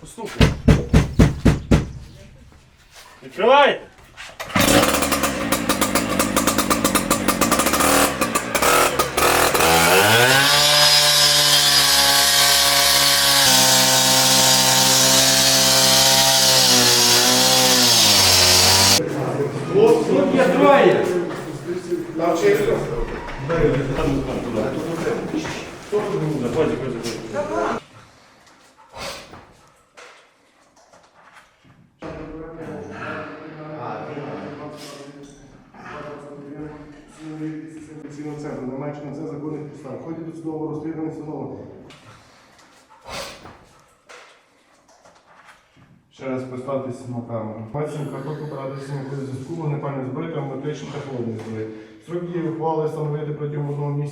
Постукай. Відкривайте. Тут є троє. Заходь, заходь, заходь. На це законних підстав. В ході досудового розслідування встановлено. Ще раз поставтеся на камеру. Мацем карток на ході зв'язку, вогнепальної зброї та метричної та холодної зброї. Строк дії ухвали встановити протягом одного місяця.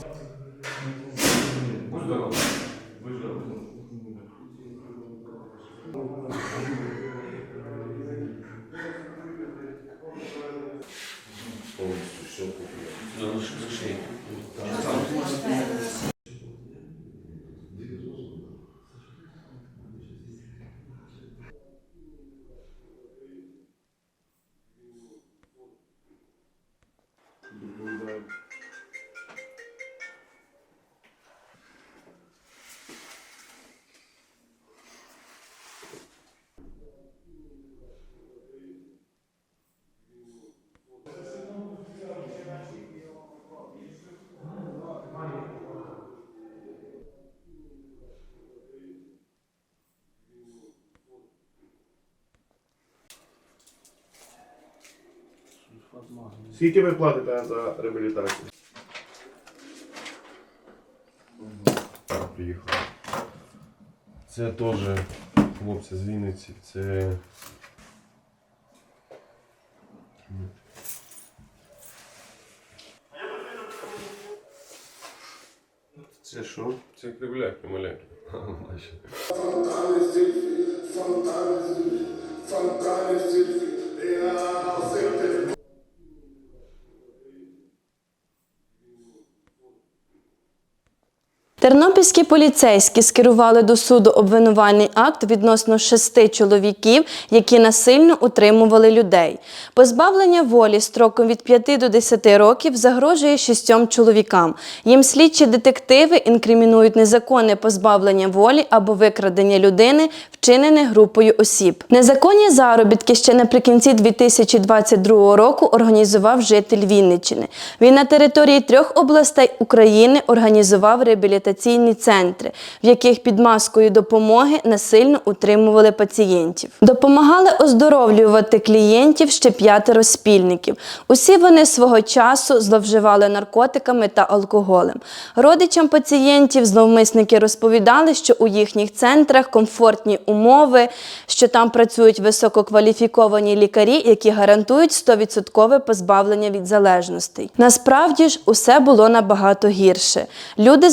Скільки ви платите за реабілітацію? Приїхали. Це теж хлопці з Вінниці. Це. Це що? Це кривляки, маляки. Тернопільські поліцейські скерували до суду обвинувальний акт відносно шести чоловіків, які насильно утримували людей. Позбавлення волі строком від 5 до 10 років загрожує шістьом чоловікам. Їм слідчі детективи інкримінують незаконне позбавлення волі або викрадення людини, вчинене групою осіб. Незаконні заробітки ще наприкінці 2022 року організував житель Вінниччини. Він на території трьох областей України організував реабілітаційні центри, в яких під маскою допомоги насильно утримували пацієнтів. Допомагали оздоровлювати клієнтів ще п'ятеро спільників. Усі вони свого часу зловживали наркотиками та алкоголем. Родичам пацієнтів зловмисники розповідали, що у їхніх центрах комфортні умови, що там працюють висококваліфіковані лікарі, які гарантують 100% позбавлення від залежностей. Насправді ж усе було набагато гірше. Люди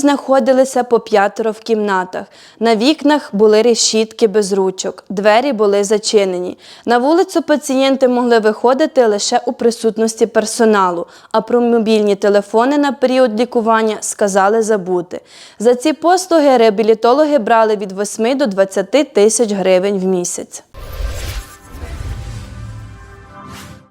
знаходилися по п'ятеро в кімнатах. На вікнах були решітки без ручок, двері були зачинені. На вулицю пацієнти могли виходити лише у присутності персоналу, а про мобільні телефони на період лікування сказали забути. За ці послуги реабілітологи брали від 8 до 20 тисяч гривень в місяць.